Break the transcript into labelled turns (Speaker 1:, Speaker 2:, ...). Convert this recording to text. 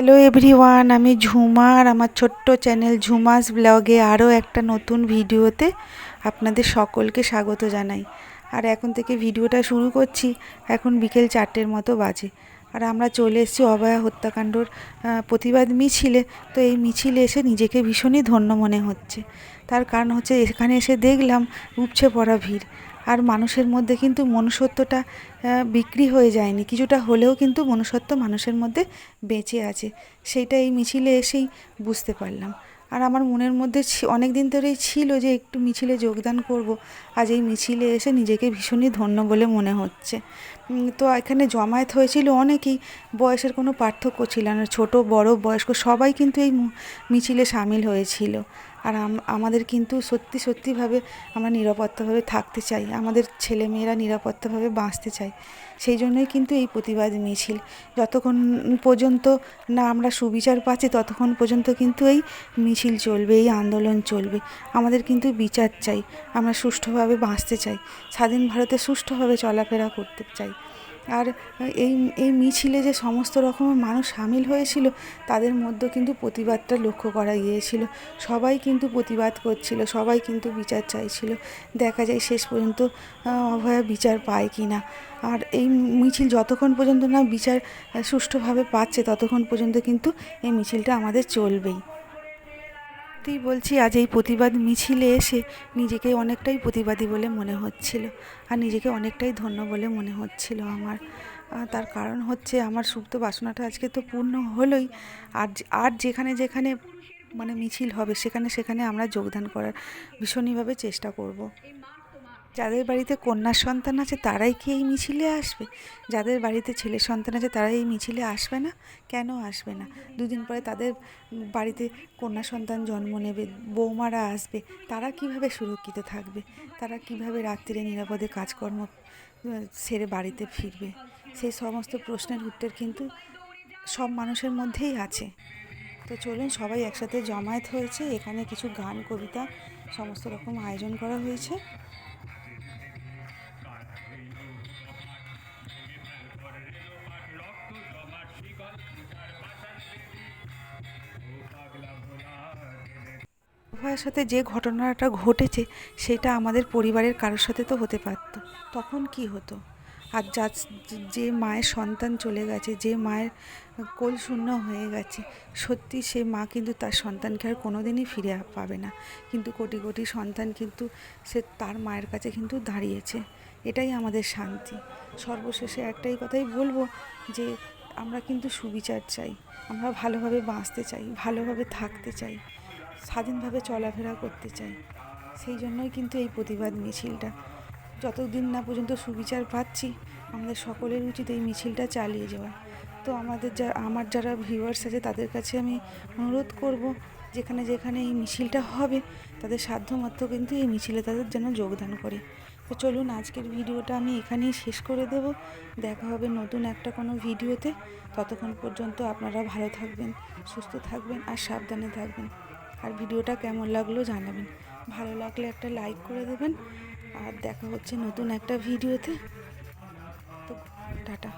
Speaker 1: Hello everyone আমি ঝুমা আর আমার ছোট্ট চ্যানেল ঝুমাস ব্লগে আরও একটা নতুন ভিডিওতে আপনাদের সকলকে স্বাগত জানাই। আর এখন থেকে ভিডিওটা শুরু করছি, এখন বিকেল চারটের মতো বাজে। আর আমরা চলে এসেছি অভয়া হত্যাকাণ্ডর প্রতিবাদ মিছিলে। তো এই মিছিলে এসে নিজেকে ভীষণই ধন্য মনে হচ্ছে। তার কারণ হচ্ছে এখানে এসে দেখলাম উপচে পড়া ভিড়। আর মানুষের মধ্যে কিন্তু মনুষ্যত্বটা বিক্রি হয়ে যায়নি। কিছুটা হলেও কিন্তু মনুষ্যত্ব মানুষের মধ্যে বেঁচে আছে। সেইটা এই মিছিলে এসেই বুঝতে পারলাম। আর আমার মনের মধ্যে অনেক দিন ধরেই ছিল যে একটু মিছিলে যোগদান করব। আজ এই মিছিলে এসে নিজেকে ভীষণই ধন্য বলে মনে হচ্ছে। তো এখানে জমায়েত হয়েছিল অনেকেই, বয়সের কোনো পার্থক্য ছিল না। ছোট, বড়, বয়স্ক সবাই কিন্তু এই মিছিলে সামিল হয়েছিল। আর আম- আমাদের কিন্তু সত্যি সত্যিভাবে আমরা নিরাপত্তাভাবে থাকতে চাই। আমাদের ছেলেমেয়েরা নিরাপত্তাভাবে বাঁচতে চাই সেই জন্যই কিন্তু এই প্রতিবাদ মিছিল। যতক্ষণ পর্যন্ত না আমরা সুবিচার পাচ্ছি, ততক্ষণ পর্যন্ত কিন্তু এই মিছিল চলবে, এই আন্দোলন চলবে। আমাদের কিন্তু বিচার চাই। আমরা সুষ্ঠুভাবে বাঁচতে চাই। স্বাধীন ভারতে সুষ্ঠুভাবে চলাফেরা করতে চাই। আর এই এই মিছিলে যে সমস্ত রকমের মানুষ সামিল হয়েছিল, তাদের মধ্যে কিন্তু প্রতিবাদটা লক্ষ্য করা গিয়েছিল। সবাই কিন্তু প্রতিবাদ করছিল, সবাই কিন্তু বিচার চাইছিল। দেখা যায় শেষ পর্যন্ত অভয়া বিচার পায় কি না আর এই মিছিল যতক্ষণ পর্যন্ত না বিচার সুষ্ঠুভাবে পাচ্ছে, ততক্ষণ পর্যন্ত কিন্তু এই মিছিলটা আমাদের চলবেই। তুই বলছি, আজ এই প্রতিবাদ মিছিলে এসে নিজেকে অনেকটাই প্রতিবাদী বলে মনে হচ্ছিল। আর নিজেকে অনেকটাই ধন্য বলে মনে হচ্ছিল আমার। তার কারণ হচ্ছে, আমার সুপ্ত বাসনাটা আজকে তো পূর্ণ হলোই। আর আর যেখানে যেখানে মানে মিছিল হবে, সেখানে সেখানে আমরা যোগদান করার ভীষণইভাবে চেষ্টা করব। যাদের বাড়িতে কন্যার সন্তান আছে, তারাই কি এই মিছিলে আসবে? যাদের বাড়িতে ছেলে সন্তান আছে তারা এই মিছিলে আসবে না? কেন আসবে না? দুদিন পরে তাদের বাড়িতে কন্যা সন্তান জন্ম নেবে, বৌমারা আসবে, তারা কীভাবে সুরক্ষিত থাকবে? তারা কীভাবে রাত্রিরে নিরাপদে কাজকর্ম সেরে বাড়িতে ফিরবে? সেই সমস্ত প্রশ্নের উত্তর কিন্তু সব মানুষের মধ্যেই আছে। তো চলুন সবাই একসাথে জমায়েত হয়েছে। এখানে কিছু গান, কবিতা, সমস্ত রকম আয়োজন করা হয়েছে। উভয়ের সাথে যে ঘটনাটা ঘটেছে, সেটা আমাদের পরিবারের কারোর সাথে তো হতে পারত। তখন কি হতো? আর যা যে মায়ের সন্তান চলে গেছে, যে মায়ের কোল শূন্য হয়ে গেছে, সত্যি সে মা কিন্তু তার সন্তানকে আর কোনো দিনই ফিরে পাবে না। কিন্তু কোটি কোটি সন্তান কিন্তু সে তার মায়ের কাছে কিন্তু দাঁড়িয়েছে। এটাই আমাদের শান্তি। সর্বশেষে একটাই কথাই বলব যে, আমরা কিন্তু সুবিচার চাই, আমরা ভালোভাবে বাঁচতে চাই, ভালোভাবে থাকতে চাই, স্বাধীনভাবে চলাফেরা করতে চাই। সেই জন্যই কিন্তু এই প্রতিবাদ মিছিলটা। যতদিন না পর্যন্ত সুবিচার পাচ্ছি, আমাদের সকলের উচিত এই মিছিলটা চালিয়ে যাওয়া। তো আমাদের যা, আমার যারা ভিউয়ার্স আছে, তাদের কাছে আমি অনুরোধ করব, যেখানে যেখানে এই মিছিলটা হবে, তাদের সাধ্যমাত্র কিন্তু এই মিছিলে তাদের যেন যোগদান করে। তো চলুন, আজকের ভিডিওটা আমি এখানেই শেষ করে দেব। দেখা হবে নতুন একটা কোনো ভিডিওতে। ততক্ষণ পর্যন্ত আপনারা ভালো থাকবেন, সুস্থ থাকবেন আর সাবধানে থাকবেন। আর ভিডিওটা কেমন লাগল জানাবেন। ভালো লাগলে একটা লাইক করে দেবেন। আর দেখা হচ্ছে নতুন একটা ভিডিওতে। তো টাটা।